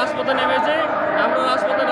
রাজপথে নেমেছে আমরা রাজপথে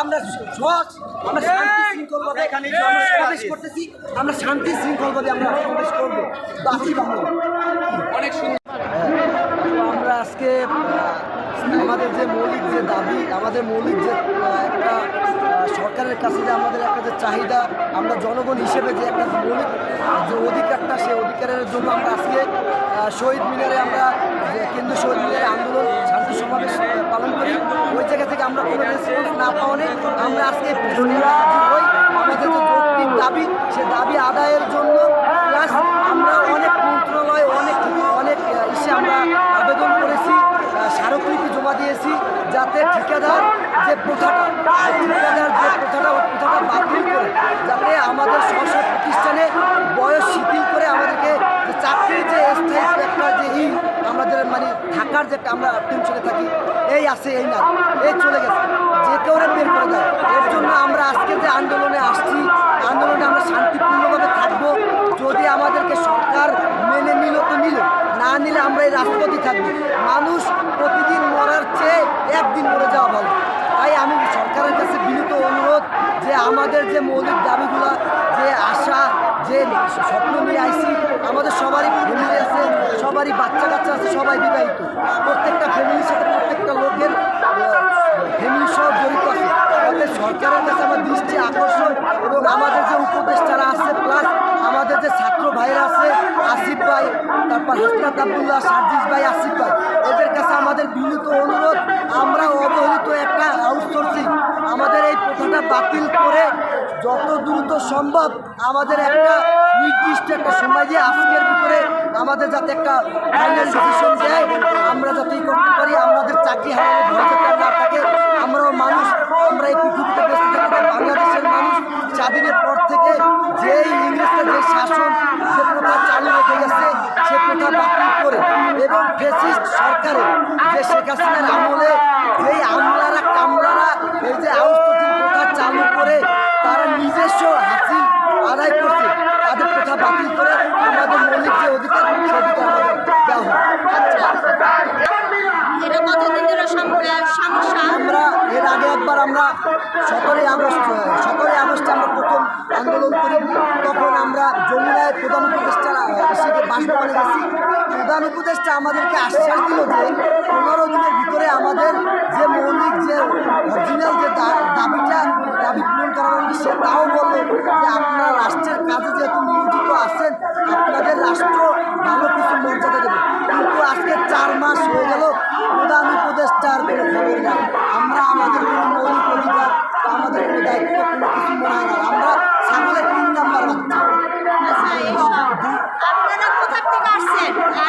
আমরা সহজ আমরা শান্তি শৃঙ্খলভাবে এখানে সমাবেশ করতেছি আমরা শান্তি শৃঙ্খলভাবে আমরা সমাবেশ করব। বাকি বাংলা। অনেক সুন্দর। আমরা আজকে আমাদের যে মৌলিক যে দাবি আমাদের মৌলিক যে একটা সরকারের কাছে যে আমাদের একটা যে চাহিদা আমরা জনগণ হিসেবে যে একটা মৌলিক যে অধিকারটা সেই অধিকারের জন্য আমরা আজকে শহীদ মিনারে আমরা কেন্দ্রীয় শহীদ মিনারে আন্দোলন সমাবেশ পালন করি। ওই জায়গা থেকে আমরা কোনো রেসপন্স না পাওয়ানে আমরা আজকে দাবি, সে দাবি আদায়ের জন্য প্লাস আমরা অনেক মন্ত্রণালয়, অনেক অনেক ইসে আমরা আবেদন করেছি স্মারকলিপি জমা দিয়েছি, যাতে ঠিকাদার যে প্রথাটা ঠিকাদার যে প্রথাটা ওই প্রথাটা বাতিল করে যাতে আমাদের স্ব প্রতিষ্ঠানে বয়স শিথিল করে আমাদেরকে যে চাকরির যে স্থায়ী একটা যে ই আমাদের মানে থাকার যে আমরা টেনশনে থাকি, এই আছে, এই না, এই চলে গেছে। যে কেউ বের করে দেয়। এর জন্য আমরা আজকে যে আন্দোলনে আসছি, আন্দোলনে আমরা শান্তিপূর্ণভাবে থাকব। যদি আমাদেরকে সরকার মেনে নিল তো নিল, না নিলে আমরা এই রাষ্ট্রপতি থাকব। মানুষ প্রতিদিন মরার চেয়ে একদিন মরে যাওয়া ভালো। তাই আমি সরকারের কাছে বিনীত অনুরোধ যে আমাদের যে মৌলিক দাবিগুলো, যে আশা যে স্বপ্ন নিয়ে আইসি, আমাদের সবারই ফ্যামিলি আছে, সবারই বাচ্চা কাচ্চা আছে, সবাই বিবাহিত। প্রত্যেকটা ফ্যামিলির সাথে প্রত্যেকটা লোকের ফ্যামিলি সহ জড়িত আছে। তাতে সরকারের কাছে আমার দৃষ্টি আকর্ষণ এবং আমাদের যে উপদেষ্টারা আছে প্লাস আমাদের যে ছাত্র ভাইরা আছে, আসিফ ভাই, তারপর হাসনাত আবদুল্লাহ, সার্জিস ভাই, আসিফ ভাই, এদের কাছে আমাদের বিনীত অনুরোধ, আমরা অবহেলিত একটা আউটসোর্সিং আমাদের এই প্রথাটা বাতিল করে যত দ্রুত সম্ভব আমাদের একটা নির্দিষ্ট একটা সময় দিয়ে আজকের ভিতরে আমাদের যাতে একটা ফাইনাল দেয়, আমরা যাতে করতে পারি, আমাদের চাকরি থাকে, আমরাও মানুষ, আমরা এই পৃথিবীতে বেঁচে থাকতে বাংলাদেশের মানুষ স্বাধীনের পর থেকে যেই ইংরেজদের যে শাসন যে প্রথা চালু রেখে গেছে, সে প্রথা বাতিল করে, এবং ফেসিস্ট সরকারের যে শেখ হাসিনার আমলে যেই আমলারা আমরা সতেরোই আগস্ট সতেরোই আগস্টে আমরা প্রথম আন্দোলন করি। তখন আমরা যমুনায় প্রধান উপদেষ্টা হিসেবে গেছি। প্রধান উপদেষ্টা আমাদেরকে আশ্বাস দিল যে পনেরো দিনের ভিতরে আমাদের যে মৌলিক, যে অরিজিনাল যে দাবিটা, দাবি পূরণ করা হবে সে তাও বলল যে আপনারা রাষ্ট্রের কাজে যেহেতু নিয়োজিত আছেন, আপনাদের রাষ্ট্র ভালো কিছু মর্যাদা দেবে। কিন্তু আজকে চার মাস হয়ে গেল উপদেষ্টার কোনো খবর নাই। আমরা আমাদের কোনো মৌলিক অধিকার আমাদের কোনো দায়িত্ব কোনো কিছু মনে হয় না। আমরা ছাগলের তিন নাম্বার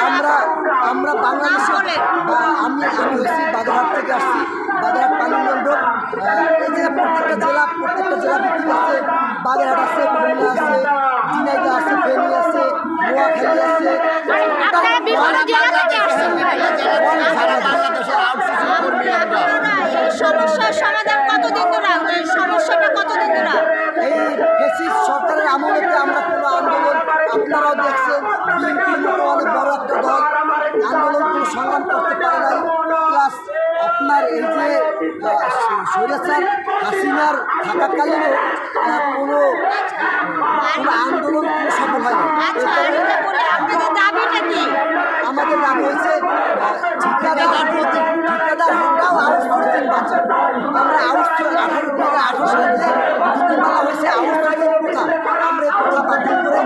আমরা আমরা বাংলাদেশে আমি আমি হচ্ছি বাগেরহাট থেকে আসছি। বাগেরহাট পানিমন্ড এই যে প্রত্যেকটা জেলা প্রত্যেকটা জেলা ভিত্তিক আছে। বাগেরহাট আছে খুলনা আছে ঝিনাইদহ আছে ফেনী আছে নোয়াখালী আছে। আপনারাও দেখছেন বিএনপির মতো অনেক বড় একটা দল। আন্দোলন কোনো সংগ্রাম করতে পারে নাই। প্লাস আপনার এই যে স্বৈরাচার হাসিনার থাকাকালীনও কোনো কোনো আন্দোলন কোনো সফল হয়নি। আচ্ছা আমাদের নাম হয়েছে ঠিকাদার ঠিকাদার হটাও আউটসোর্সিং বাঁচাও আমরা আউটসোর্স আঠারো দু হাজার আঠারো সালে নীতিমালা হয়েছে আউটসোর্সিং প্রথা। আমরা বাতিল করে